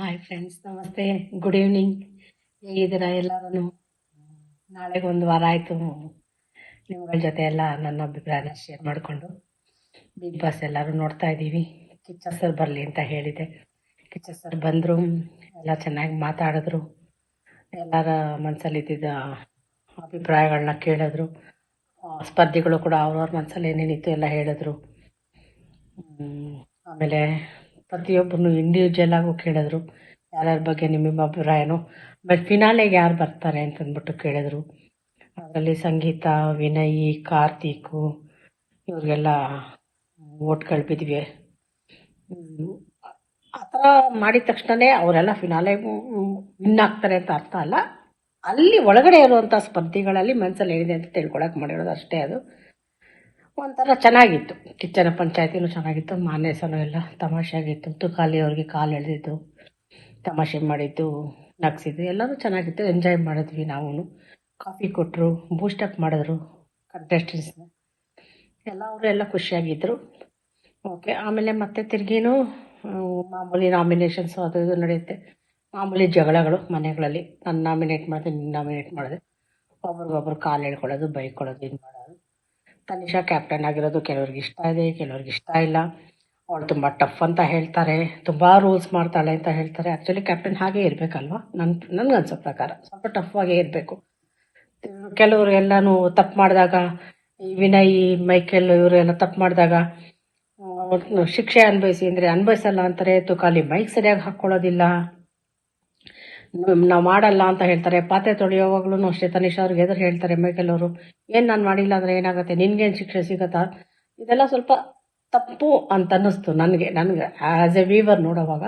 Hi friends ನಮಸ್ತೆ. Good evening ಹೇಗಿದ್ದೀರಾ ಎಲ್ಲರೂ ನಾಳೆಗೆ ಒಂದು ವಾರ ಆಯಿತು. ನಿಮ್ಗಳ ಜೊತೆ ಎಲ್ಲ ನನ್ನ ಅಭಿಪ್ರಾಯನ ಶೇರ್ ಮಾಡಿಕೊಂಡು ಬಿಗ್ ಬಾಸ್ ಎಲ್ಲರೂ ನೋಡ್ತಾ ಇದ್ದೀವಿ. ಕಿಚ್ಚ ಸರ್ ಬರಲಿ ಅಂತ ಹೇಳಿದೆ. ಕಿಚ್ಚ ಸರ್ ಬಂದರು, ಎಲ್ಲ ಚೆನ್ನಾಗಿ ಮಾತಾಡಿದ್ರು. ಎಲ್ಲರ ಮನಸ್ಸಲ್ಲಿದ್ದಿದ್ದ ಅಭಿಪ್ರಾಯಗಳನ್ನ ಕೇಳಿದ್ರು. ಸ್ಪರ್ಧಿಗಳು ಕೂಡ ಅವ್ರವ್ರ ಮನಸ್ಸಲ್ಲಿ ಏನೇನಿತ್ತು ಎಲ್ಲ ಹೇಳಿದ್ರು. ಆಮೇಲೆ ಪ್ರತಿಯೊಬ್ಬರನ್ನು ಇಂಡಿವಿಜುವಲ್ ಆಗೂ ಕೇಳಿದ್ರು, ಯಾರ್ಯಾರ ಬಗ್ಗೆ ನಿಮ್ಮ ಅಭಿಪ್ರಾಯನೋ. ಬಟ್ ಫಿನಾಲೆಗೆ ಯಾರು ಬರ್ತಾರೆ ಅಂತಂದ್ಬಿಟ್ಟು ಕೇಳಿದ್ರು. ಅದರಲ್ಲಿ ಸಂಗೀತ, ವಿನಯ್, ಕಾರ್ತಿಕು, ಇವ್ರಿಗೆಲ್ಲ ಓಟ್ಗಳು ಬಿದ್ವಿ ಆ ಥರ ಮಾಡಿದ ತಕ್ಷಣನೇ ಅವರೆಲ್ಲ ಫಿನಾಲೆ ವಿನ್ ಆಗ್ತಾರೆ ಅಂತ ಅರ್ಥ ಅಲ್ಲ. ಅಲ್ಲಿ ಒಳಗಡೆ ಇರುವಂಥ ಸ್ಪರ್ಧಿಗಳಲ್ಲಿ ಮನಸ್ಸಲ್ಲಿ ಏನಿದೆ ಅಂತ ತಿಳ್ಕೊಳಕ್ಕೆ ಮಾಡಿರೋದು ಅಷ್ಟೇ ಅದು. ಒಂಥರ ಚೆನ್ನಾಗಿತ್ತು. ಕಿಚ್ಚನ ಪಂಚಾಯತಿನೂ ಚೆನ್ನಾಗಿತ್ತು. ಮಾನ್ಯಸನು ಎಲ್ಲ ತಮಾಷೆ ಆಗಿತ್ತು. ತುಕಾಲಿ ಅವ್ರಿಗೆ ಕಾಲು ಎಳೆದಿದ್ದು, ತಮಾಷೆ ಮಾಡಿದ್ದು, ನಗ್ಸಿದ್ದು ಎಲ್ಲರೂ ಚೆನ್ನಾಗಿತ್ತು. ಎಂಜಾಯ್ ಮಾಡಿದ್ವಿ ನಾವು ಕಾಫಿ ಕೊಟ್ಟರು ಬೂಸ್ಟಪ್ ಮಾಡಿದ್ರು ಕಂಟೆಸ್ಟೆಂಟ್ಸ್ನ ಎಲ್ಲ ಅವರು ಎಲ್ಲ ಖುಷಿಯಾಗಿದ್ದರು ಓಕೆ ಆಮೇಲೆ ಮತ್ತೆ ತಿರ್ಗಿನೂ ಮಾಮೂಲಿ ನಾಮಿನೇಷನ್ಸು ಅದು ಇದು ನಡೆಯುತ್ತೆ. ಮಾಮೂಲಿ ಜಗಳಗಳು ಮನೆಗಳಲ್ಲಿ. ನಾನು ನಾಮಿನೇಟ್ ಮಾಡಿದೆ, ನೀನು ನಾಮಿನೇಟ್ ಮಾಡಿದೆ. ಒಬ್ರಿಗೊಬ್ರು ಕಾಲು ಎಳ್ಕೊಳ್ಳೋದು, ಬೈಕೊಳ್ಳೋದು ಇದು ಮಾಡೋದು ತನಿಷಾ ಕ್ಯಾಪ್ಟನ್ ಆಗಿರೋದು ಕೆಲವ್ರಿಗೆ ಇಷ್ಟ ಇದೆ, ಕೆಲವ್ರಿಗೆ ಇಷ್ಟ ಇಲ್ಲ. ಅವಳು ತುಂಬ ಟಫ್ ಅಂತ ಹೇಳ್ತಾರೆ, ತುಂಬ ರೂಲ್ಸ್ ಮಾಡ್ತಾಳೆ ಅಂತ ಹೇಳ್ತಾರೆ. ಆ್ಯಕ್ಚುಲಿ ಕ್ಯಾಪ್ಟನ್ ಹಾಗೆ ಇರಬೇಕಲ್ವಾ? ನನ್ನ ನನ್ಗೆ ಅನ್ಸೋ ಪ್ರಕಾರ. ಸ್ವಲ್ಪ ಟಫ್ ಆಗೇ ಇರಬೇಕು. ಕೆಲವರು ಎಲ್ಲಾನು ತಪ್ಪು ಮಾಡಿದಾಗ, ಈ ವಿನಯ್ ಮೈಕೆಲ್ ಇವರೆಲ್ಲ ತಪ್ಪು ಮಾಡಿದಾಗ ಶಿಕ್ಷೆ ಅನುಭವಿಸಿ ಅಂದರೆ ಅನುಭವಿಸಲ್ಲ ಅಂತಾರೆ. ತುಕಾಲಿ ಮೈಕ್ ಸರಿಯಾಗಿ ಹಾಕ್ಕೊಳ್ಳೋದಿಲ್ಲ ನಾವು ಮಾಡಲ್ಲ ಅಂತ ಹೇಳ್ತಾರೆ. ಪಾತ್ರೆ ತೊಳೆಯೋವಾಗ್ಲೂ ಅಷ್ಟೇ. ತನಿಷಾ ಅವ್ರಿಗೆ ಎದುರು ಹೇಳ್ತಾರೆ ಮೇಕೆಲವರು ಏನು ನಾನು ಮಾಡಿಲ್ಲ ಅಂದರೆ ಏನಾಗುತ್ತೆ? ನಿನ್ಗೇನು ಶಿಕ್ಷೆ ಸಿಗುತ್ತಾ? ಇದೆಲ್ಲ ಸ್ವಲ್ಪ ತಪ್ಪು ಅಂತ ಅನ್ನಿಸ್ತು ನನಗೆ. ನನಗೆ ಆ್ಯಸ್ ಎ ವೀವರ್ ನೋಡೋವಾಗ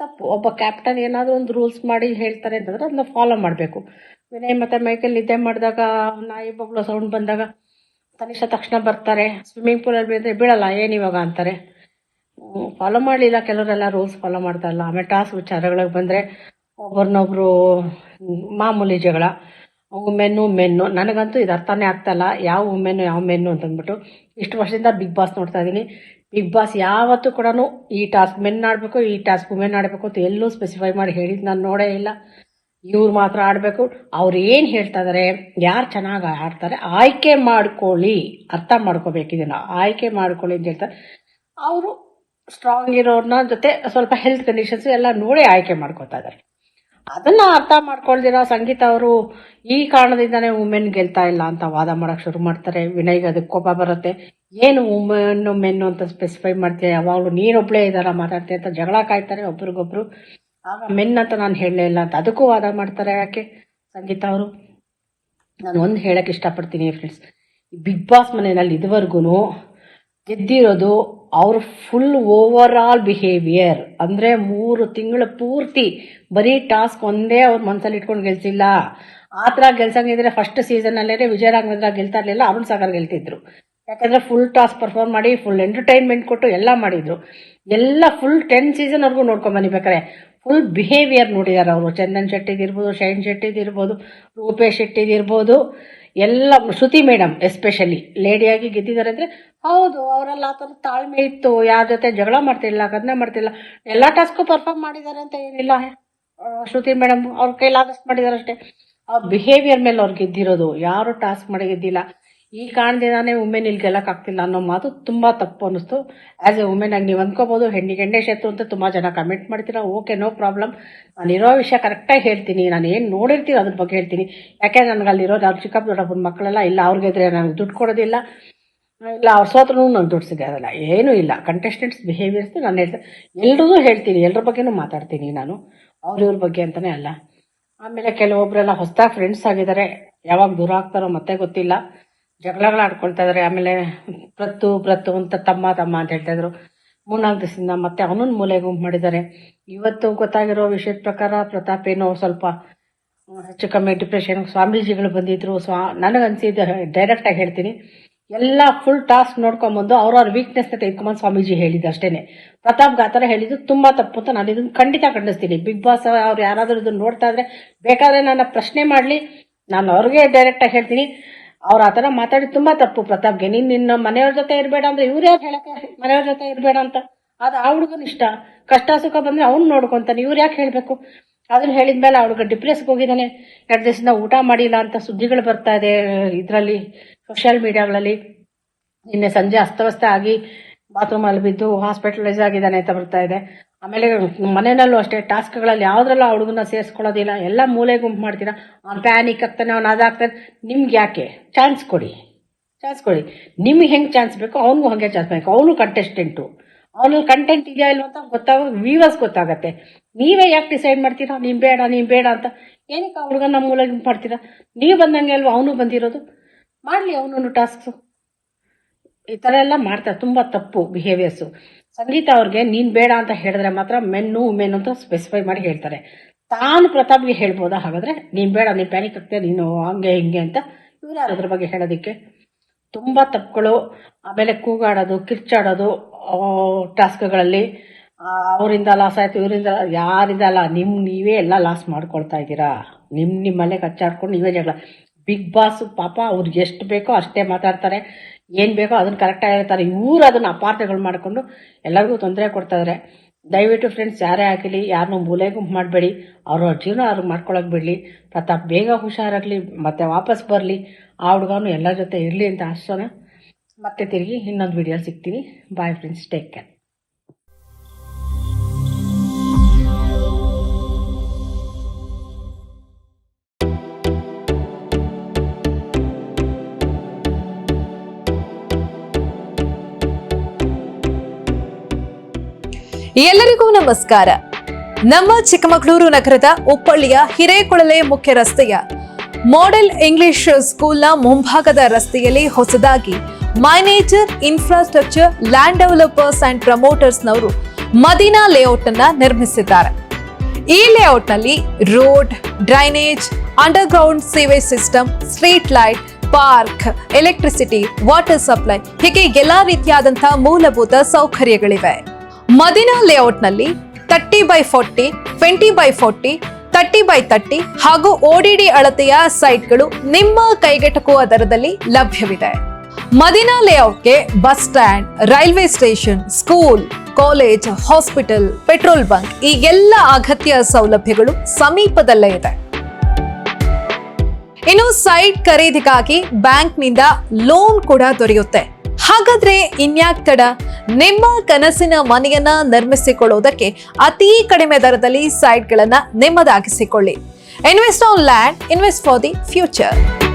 ತಪ್ಪು. ಒಬ್ಬ ಕ್ಯಾಪ್ಟನ್ ಏನಾದರೂ ಒಂದು ರೂಲ್ಸ್ ಮಾಡಿ ಹೇಳ್ತಾರೆ ಅಂತಂದ್ರೆ ಅದನ್ನ ಫಾಲೋ ಮಾಡಬೇಕು. ವಿನಯ್ ಮತ್ತು ಮೈಕಲ್ ನಿದ್ದೆ ಮಾಡಿದಾಗ, ನಾಯಿ ಬೊಗಳು ಸೌಂಡ್ ಬಂದಾಗ ತನಿಷ ತಕ್ಷಣ ಬರ್ತಾರೆ. ಸ್ವಿಮ್ಮಿಂಗ್ ಪೂಲಲ್ಲಿ ಬೀಳಿದ್ರೆ ಬೀಳಲ್ಲ ಏನು ಇವಾಗ ಅಂತಾರೆ. ಫಾಲೋ ಮಾಡಲಿಲ್ಲ. ಕೆಲವರೆಲ್ಲ ರೂಲ್ಸ್ ಫಾಲೋ ಮಾಡ್ತಾ ಇಲ್ಲ. ಆಮೇಲೆ ಟಾಸ್ಕ್ ವಿಚಾರಗಳಿಗೆ ಬಂದರೆ ಒಬ್ರನ್ನೊಬ್ರು ಮಾಮೂಲಿ ಜಗಳ ವುಮೆನ್ನು ಮೆನ್ನು ನನಗಂತೂ ಇದು ಅರ್ಥನೇ ಆಗ್ತಾಯಿಲ್ಲ ಯಾವ ವುಮೆನ್ನು ಯಾವ ಮೆನ್ನು ಅಂತಂದ್ಬಿಟ್ಟು. ಇಷ್ಟು ವರ್ಷದಿಂದ ಬಿಗ್ ಬಾಸ್ ನೋಡ್ತಾ ಇದ್ದೀನಿ. ಬಿಗ್ ಬಾಸ್ ಯಾವತ್ತೂ ಕೂಡ ಈ ಟಾಸ್ಕ್ ಮೆನ್ ಆಡಬೇಕು, ಈ ಟಾಸ್ಕ್ ಉಮೆನ್ ಆಡಬೇಕು ಅಂತ ಎಲ್ಲೂ ಸ್ಪೆಸಿಫೈ ಮಾಡಿ ಹೇಳಿದ್ದು ನಾನು ನೋಡೇ ಇಲ್ಲ. ಇವ್ರು ಮಾತ್ರ ಆಡಬೇಕು. ಅವ್ರು ಏನು ಹೇಳ್ತಾ ಇದಾರೆ, ಯಾರು ಚೆನ್ನಾಗಿ ಆಡ್ತಾರೆ, ಆಯ್ಕೆ ಮಾಡ್ಕೊಳ್ಳಿ. ಅರ್ಥ ಮಾಡ್ಕೋಬೇಕು ಇದನ್ನು. ಆಯ್ಕೆ ಮಾಡ್ಕೊಳ್ಳಿ ಅಂತ ಹೇಳ್ತಾರೆ. ಅವರು ಸ್ಟ್ರಾಂಗ್ ಇರೋರ್ನ ಜೊತೆ ಸ್ವಲ್ಪ ಹೆಲ್ತ್ ಕಂಡೀಷನ್ಸ್ ಎಲ್ಲ ನೋಡಿ ಆಯ್ಕೆ ಮಾಡ್ಕೋತಾ ಇದ್ದಾರೆ ಅದನ್ನ ಅರ್ಥ ಮಾಡ್ಕೊಳ್ದಿರೋ ಸಂಗೀತ ಅವರು ಈ ಕಾರಣದಿಂದಾನೇ ಉಮೆನ್ ಗೆಲ್ತಾ ಇಲ್ಲ ಅಂತ ವಾದ ಮಾಡಕ್ ಶುರು ಮಾಡ್ತಾರೆ. ವಿನಯ್ಗೆ ಅದಕ್ಕೆ ಕೋಪ ಬರುತ್ತೆ. ಏನು ಉಮೆನ್ ಮೆನ್ನು ಅಂತ ಸ್ಪೆಸಿಫೈ ಮಾಡ್ತೀಯ? ಯಾವಾಗಲೂ ನೀನೊಬ್ಳೇ ಇದಾರ ಮಾತಾಡ್ತೀಯ ಅಂತ ಜಗಳ ಕಾಯ್ತಾರೆ ಒಬ್ರಿಗೊಬ್ರು. ಆಗ ಮೆನ್ ಅಂತ ನಾನು ಹೇಳಲೇ ಇಲ್ಲ ಅಂತ ಅದಕ್ಕೂ ವಾದ ಮಾಡ್ತಾರೆ ಯಾಕೆ ಸಂಗೀತ ಅವರು? ನಾನು ಒಂದು ಹೇಳಕ್ ಇಷ್ಟಪಡ್ತೀನಿ ಫ್ರೆಂಡ್ಸ್ ಬಿಗ್ ಬಾಸ್ ಮನೆಯಲ್ಲಿ ಇದುವರೆಗೂ ಗೆದ್ದಿರೋದು ಅವ್ರ ಫುಲ್ ಓವರ್ ಆಲ್ ಬಿಹೇವಿಯರ್ ಅಂದರೆ ಮೂರು ತಿಂಗಳು ಪೂರ್ತಿ ಬರೀ ಟಾಸ್ಕ್ ಒಂದೇ ಅವ್ರ ಮನಸ್ಸಲ್ಲಿ ಇಟ್ಕೊಂಡು ಗೆಲ್ಸಿಲ್ಲ. ಆ ಥರ ಗೆಲ್ಸಂಗಿದ್ರೆ ಫಸ್ಟ್ ಸೀಸನಲ್ಲೇ ವಿಜಯ ರಾಘವೇಂದ್ರ ಗೆಲ್ತಾ ಇರಲಿಲ್ಲ, ಅರುಣ್ ಸಾಗರ್ ಗೆಲ್ತಿದ್ರು. ಯಾಕಂದರೆ ಫುಲ್ ಟಾಸ್ಕ್ ಪರ್ಫಾರ್ಮ್ ಮಾಡಿ ಫುಲ್ ಎಂಟರ್ಟೈನ್ಮೆಂಟ್ ಕೊಟ್ಟು ಎಲ್ಲ ಮಾಡಿದ್ರು. ಎಲ್ಲ ಫುಲ್ ಟೆನ್ ಸೀಸನ್ವರೆಗೂ ನೋಡ್ಕೊಂಬನ್ನಿ ಬೇಕಾರೆ ಫುಲ್ ಬಿಹೇವಿಯರ್ ನೋಡಿದ್ದಾರೆ ಅವರು. ಚಂದನ್ ಶೆಟ್ಟಿದಿರ್ಬೋದು ಶೈನ್ ಶೆಟ್ಟಿದಿರ್ಬೋದು ರೂಪೇಶ್ ಶೆಟ್ಟಿದಿರ್ಬೋದು ಎಲ್ಲ ಶ್ರುತಿ ಮೇಡಮ್ ಎಸ್ಪೆಷಲಿ ಲೇಡಿಯಾಗಿ ಗೆದ್ದಿದ್ದಾರೆ ಅಂದರೆ ಹೌದು, ಅವರೆಲ್ಲ ಆ ಥರ ತಾಳ್ಮೆ ಇತ್ತು, ಯಾರ ಜೊತೆ ಜಗಳ ಮಾಡ್ತಿಲ್ಲ ಅದನ್ನೇ ಮಾಡ್ತಿಲ್ಲ ಎಲ್ಲ ಟಾಸ್ಕು ಪರ್ಫಾರ್ಮ್ ಮಾಡಿದ್ದಾರೆ ಅಂತ ಏನಿಲ್ಲ. ಶ್ರುತಿ ಮೇಡಮ್ ಅವ್ರ ಕೈಲಾದಷ್ಟು ಮಾಡಿದ್ದಾರೆ ಅಷ್ಟೇ. ಆ ಬಿಹೇವಿಯರ್ ಮೇಲೆ ಅವ್ರು ಗೆದ್ದಿರೋದು, ಯಾರು ಟಾಸ್ಕ್ ಮಾಡಿ ಗೆದ್ದಿಲ್ಲ. ಈ ಕಾರಣದಿಂದಾನೇ ಉಮೆನ್ ಇಲ್ಲಿ ಗೆಲ್ಲಕ್ಕಾಗ್ತಿಲ್ಲ ಅನ್ನೋ ಮಾತು ತುಂಬ ತಪ್ಪು ಅನ್ನಿಸ್ತು. ಆ್ಯಸ್ ಎ ಉಮೆನ್ ಆಗಿ ನೀವು ಅನ್ಕೋಬಹುದು ಹೆಣ್ಣಿಗೆ ಶೆತ್ತು ಅಂತ ತುಂಬ ಜನ ಕಮೆಂಟ್ ಮಾಡ್ತೀರಾ ಓಕೆ ನೋ ಪ್ರಾಬ್ಲಮ್ ನಾನು ಇರೋ ವಿಷಯ ಕರೆಕ್ಟಾಗಿ ಹೇಳ್ತೀನಿ, ನಾನು ಏನು ನೋಡಿರ್ತೀನಿ ಅದ್ರ ಬಗ್ಗೆ ಹೇಳ್ತೀನಿ. ಯಾಕೆಂದ್ರೆ ನನಗೆ ಅಲ್ಲಿರೋದು ಅವ್ರ ಚಿಕ್ಕಪ್ಪ ದೊಡ್ಡಪ್ಪನ ಮಕ್ಕಳೆಲ್ಲ ಇಲ್ಲ, ಅವ್ರಿಗೆ ಇದ್ರೆ ನನಗೆ ದುಡ್ಡು ಕೊಡೋದಿಲ್ಲ. ಇಲ್ಲ, ಅವ್ರ ಸೋತ್ರೂ ನಂಗೆ ದುಡ್ಡು ಸಿಗೋದಿಲ್ಲ ಏನೂ ಇಲ್ಲ. ಕಂಟೆಸ್ಟೆಂಟ್ಸ್ ಬಿಹೇವಿಯರ್ಸ್ ನಾನು ಹೇಳ್ತೀನಿ ಎಲ್ರಿಗೂ ಹೇಳ್ತೀನಿ ಎಲ್ಲರ ಬಗ್ಗೆನೂ ಮಾತಾಡ್ತೀನಿ ನಾನು. ಅವ್ರಿವ್ರ ಬಗ್ಗೆ ಅಂತಲೇ ಅಲ್ಲ. ಆಮೇಲೆ ಕೆಲವೊಬ್ಬರೆಲ್ಲ ಹೊಸದಾಗಿ ಫ್ರೆಂಡ್ಸ್ ಆಗಿದ್ದಾರೆ ಯಾವಾಗ ದೂರ ಆಗ್ತಾರೋ ಮತ್ತೆ ಗೊತ್ತಿಲ್ಲ. ಜಗಳಗಳು ಆಡ್ಕೊಳ್ತಾ ಇದ್ದಾರೆ ಆಮೇಲೆ ಪ್ರತ್ತು ಪ್ರತ್ತು ಅಂತ ತಮ್ಮ ತಮ್ಮ ಅಂತ ಹೇಳ್ತಾ ಇದ್ರು. ಮೂರ್ನಾಲ್ಕು ದಿವಸದಿಂದ ಮತ್ತೆ ಅವನೊಂದು ಮೂಲೆ ಗುಂಪು ಮಾಡಿದ್ದಾರೆ. ಇವತ್ತು ಗೊತ್ತಾಗಿರೋ ವಿಷಯದ ಪ್ರಕಾರ ಪ್ರತಾಪ್ ಏನೋ ಸ್ವಲ್ಪ ಹೆಚ್ಚು ಕಮ್ಮಿ ಡಿಪ್ರೆಷನ್ ಸ್ವಾಮೀಜಿಗಳು ಬಂದಿದ್ರು. ಸ್ವಾ ನನಗನ್ಸಿದ್ದು ಡೈರೆಕ್ಟಾಗಿ ಹೇಳ್ತೀನಿ. ಎಲ್ಲ ಫುಲ್ ಟಾಸ್ಕ್ ನೋಡ್ಕೊಂಬಂದು ಅವ್ರವ್ರ ವೀಕ್ನೆಸ್ನ ತೆಗೆದ್ಕೊಂಬಂದು ಸ್ವಾಮೀಜಿ ಹೇಳಿದ್ದು ಅಷ್ಟೇನೆ. ಪ್ರತಾಪ್ಗೆ ಆ ಥರ ಹೇಳಿದ್ದು ತುಂಬ ತಪ್ಪು ಅಂತ ನಾನು ಇದನ್ನು ಖಂಡಿತ ಖಂಡಿಸ್ತೀನಿ. ಬಿಗ್ ಬಾಸ್ ಅವ್ರು ಯಾರಾದರೂ ಇದನ್ನು ನೋಡ್ತಾ ಇದ್ರೆ ಬೇಕಾದ್ರೆ ನನ್ನ ಪ್ರಶ್ನೆ ಮಾಡಲಿ. ನಾನು ಅವ್ರಿಗೆ ಡೈರೆಕ್ಟಾಗಿ ಹೇಳ್ತೀನಿ. ಅವ್ರು ಆ ಥರ ಮಾತಾಡಿ ತುಂಬ ತಪ್ಪು ಪ್ರತಾಪ್ಗೆ. ನೀನು ನಿನ್ನ ಮನೆಯವ್ರ ಜೊತೆ ಇರಬೇಡ ಅಂದರೆ ಇವ್ರು ಯಾರು ಹೇಳಕ್ಕೆ ಮನೆಯವ್ರ ಜೊತೆ ಇರಬೇಡ ಅಂತ. ಅದು ಆ ಹುಡುಗನ ಇಷ್ಟ. ಕಷ್ಟ ಸುಖ ಬಂದ್ರೆ ಅವ್ನು ನೋಡ್ಕೊಂತಾನೆ. ಇವ್ರು ಯಾಕೆ ಹೇಳಬೇಕು? ಅದನ್ನ ಹೇಳಿದ್ಮೇಲೆ ಆ ಹುಡುಗ ಡಿಪ್ರೆಸ್ಗೆ ಹೋಗಿದ್ದಾನೆ. ಎರಡು ದಿವಸದಿಂದ ಊಟ ಮಾಡಿಲ್ಲ ಅಂತ ಸುದ್ದಿಗಳು ಬರ್ತಾ ಇದೆ, ಇದರಲ್ಲಿ. ಸೋಷಿಯಲ್ ಮೀಡಿಯಾಗಳಲ್ಲಿ ನಿನ್ನೆ ಸಂಜೆ ಅಸ್ತವ್ಯಸ್ತ ಆಗಿ ಬಾತ್ರೂಮಲ್ಲಿ ಬಿದ್ದು ಹಾಸ್ಪಿಟಲೈಸ್ ಆಗಿದ್ದಾನೆ ಅಂತ ಬರ್ತಾ ಇದೆ. ಆಮೇಲೆ ಮನೆಯಲ್ಲೂ ಅಷ್ಟೇ, ಟಾಸ್ಕ್ಗಳಲ್ಲಿ ಯಾವುದ್ರಲ್ಲೂ ಆ ಹುಡುಗನ ಸೇರಿಸ್ಕೊಳ್ಳೋದಿಲ್ಲ. ಎಲ್ಲ ಮೂಲೆ ಗುಂಪು ಮಾಡ್ತೀರಾ? ಅವ್ನು ಪ್ಯಾನಿಕ್ ಆಗ್ತಾನೆ, ಅವ್ನು ಅದಾಗ್ತಾನೆ. ನಿಮ್ಗೆ ಯಾಕೆ? ಚಾನ್ಸ್ ಕೊಡಿ. ಚಾನ್ಸ್ ಕೊಡಿ. ನಿಮ್ಗೆ ಹೆಂಗೆ ಚಾನ್ಸ್ ಬೇಕು ಅವ್ನಿಗೂ ಹಾಗೆ ಚಾನ್ಸ್ ಬೇಕು. ಅವನು ಕಂಟೆಸ್ಟೆಂಟು ಅವನಲ್ಲಿ ಕಂಟೆಂಟ್ ಇದೆಯಾ ಇಲ್ವ ಅಂತ ಗೊತ್ತಾಗ ವ್ಯೂವರ್ಸ್ ಗೊತ್ತಾಗತ್ತೆ. ನೀವೇ ಯಾಕೆ ಡಿಸೈಡ್ ಮಾಡ್ತೀರಾ? ನೀನು ಬೇಡ ನೀನು ಬೇಡ ಅಂತ. ಏನಕ್ಕೆ ಆ ಹುಡುಗನ ಮೂಲೆ ಗುಂಪು ಮಾಡ್ತೀರಾ? ನೀವು ಬಂದಂಗೆ ಅಲ್ವಾ ಅವನು ಬಂದಿರೋದು? ಮಾಡಲಿ ಅವನೊಂದು ಟಾಸ್ಕ್ಸು ಈ ಥರ ಎಲ್ಲ ಮಾಡ್ತಾರೆ, ತುಂಬ ತಪ್ಪು ಬಿಹೇವಿಯರ್ಸು ಸಂಗೀತ ಅವ್ರಿಗೆ, ನೀನು ಬೇಡ ಅಂತ ಹೇಳಿದ್ರೆ ಮಾತ್ರ ಮೆನ್ನು ಉಮೆನ್ ಅಂತ ಸ್ಪೆಸಿಫೈ ಮಾಡಿ ಹೇಳ್ತಾರೆ. ತಾನು ಪ್ರತಾಪ್ಗೆ ಹೇಳ್ಬೋದಾ? ಹಾಗಾದ್ರೆ, ನೀನು ಬೇಡ, ನೀನು ಪ್ಯಾನಿಕ್ ಆಗ್ತೀಯ, ನೀನು ಹಂಗೆ, ಹಿಂಗೆ ಅಂತ ಇವ್ರು ಯಾರು ಅದ್ರ ಬಗ್ಗೆ ಹೇಳೋದಕ್ಕೆ? ತುಂಬ ತಪ್ಪುಗಳು. ಆಮೇಲೆ ಕೂಗಾಡೋದು, ಕಿರ್ಚಾಡೋದು ಟಾಸ್ಕ್ಗಳಲ್ಲಿ ಅವರಿಂದ ಲಾಸ್ ಆಯಿತು, ಇವರಿಂದ ಯಾರಿಂದ ಅಲ್ಲ ನಿಮ್ಮ ನೀವೇ ಎಲ್ಲ ಲಾಸ್ ಮಾಡ್ಕೊಳ್ತಾ ಇದ್ದೀರಾ? ನಿಮ್ಮ ನಿಮ್ಮಲ್ಲೇ ಕಚ್ಚಾಡ್ಕೊಂಡು ನೀವೇ ಜಗಳ. ಬಿಗ್ ಬಾಸ್ ಪಾಪ ಅವ್ರಿಗೆ ಎಷ್ಟು ಬೇಕೋ ಅಷ್ಟೇ ಮಾತಾಡ್ತಾರೆ. ಏನು ಬೇಕೋ ಅದನ್ನು ಕರೆಕ್ಟಾಗಿ ಹೇಳ್ತಾರೆ. ಇವರು ಅದನ್ನು ಅಪಾರ್ಥಗಳು ಮಾಡಿಕೊಂಡು ಎಲ್ಲರಿಗೂ ತೊಂದರೆ ಕೊಡ್ತಾಯಿದ್ದಾರೆ ದಯವಿಟ್ಟು ಫ್ರೆಂಡ್ಸ್ ಯಾರೇ ಆಗಲಿ ಯಾರನ್ನೂ ಮೂಲೆ ಗುಂಪು ಮಾಡಬೇಡಿ. ಅವ್ರ ಜೀವನ ಅವ್ರಿಗೆ ಮಾಡ್ಕೊಳಕ್ಕೆ ಬಿಡಲಿ. ಪ್ರತಾಪ್ ಬೇಗ ಹುಷಾರಾಗಲಿ, ಮತ್ತೆ ವಾಪಸ್ ಬರಲಿ. ಆ ಹುಡುಗನು ಎಲ್ಲರ ಜೊತೆ ಇರಲಿ ಅಂತ ಆಶೋನ. ಮತ್ತೆ ತಿರುಗಿ ಇನ್ನೊಂದು ವಿಡಿಯೋ ಸಿಗ್ತೀನಿ. ಬಾಯ್ ಫ್ರೆಂಡ್ಸ್ ಟೇಕ್ ಕೇರ್ ಎಲ್ಲರಿಗೂ ನಮಸ್ಕಾರ. ನಮ್ಮ ಚಿಕ್ಕಮಗಳೂರು ನಗರದ ಉಪ್ಪಳ್ಳಿಯ ಹಿರೇಕೊಳಲೆ ಮುಖ್ಯ ರಸ್ತೆಯ ಮಾಡೆಲ್ ಇಂಗ್ಲಿಷ್ ಸ್ಕೂಲ್ನ ಮುಂಭಾಗದ ರಸ್ತೆಯಲ್ಲಿ ಹೊಸದಾಗಿ manager infrastructure land developers and ಪ್ರಮೋಟರ್ಸ್ನವರು Madina layout ಅನ್ನ ನಿರ್ಮಿಸಿದ್ದಾರೆ. ಈ ಲೇಔಟ್ನಲ್ಲಿ road drainage underground sewage system street light park electricity water supply ಹೀಗೆ ಎಲ್ಲಾ ರೀತಿಯಾದಂತಹ ಮೂಲಭೂತ ಸೌಕರ್ಯಗಳಿವೆ. Medina ಲೇಔಟ್ನಲ್ಲಿ thirty by forty, twenty by forty, thirty by thirty ಹಾಗೂ ಓಡಿಡಿ ಅಳತೆಯ ಸೈಟ್ಗಳು ನಿಮ್ಮ ಕೈಗೆಟಕುವ ದರದಲ್ಲಿ ಲಭ್ಯವಿದೆ. Medina ಲೇಔಟ್ಗೆ bus stand, railway station, school, college, hospital, petrol bunk ಈ ಎಲ್ಲ ಅಗತ್ಯ ಸೌಲಭ್ಯಗಳು ಸಮೀಪದಲ್ಲೇ ಇದೆ. ಇನ್ನು ಸೈಟ್ ಖರೀದಿಗಾಗಿ ಬ್ಯಾಂಕ್ನಿಂದ ಲೋನ್ ಕೂಡ ದೊರೆಯುತ್ತೆ. ಹಾಗಾದ್ರೆ ಇನ್ಯಾಕ್ ತಡ? ನಿಮ್ಮ ಕನಸಿನ ಮನೆಯನ್ನ ನಿರ್ಮಿಸಿಕೊಳ್ಳುವುದಕ್ಕೆ ಅತಿ ಕಡಿಮೆ ದರದಲ್ಲಿ ಸೈಟ್ಗಳನ್ನ ನಿಮ್ಮದಾಗಿಸಿಕೊಳ್ಳಿ. Invest on land invest for the future.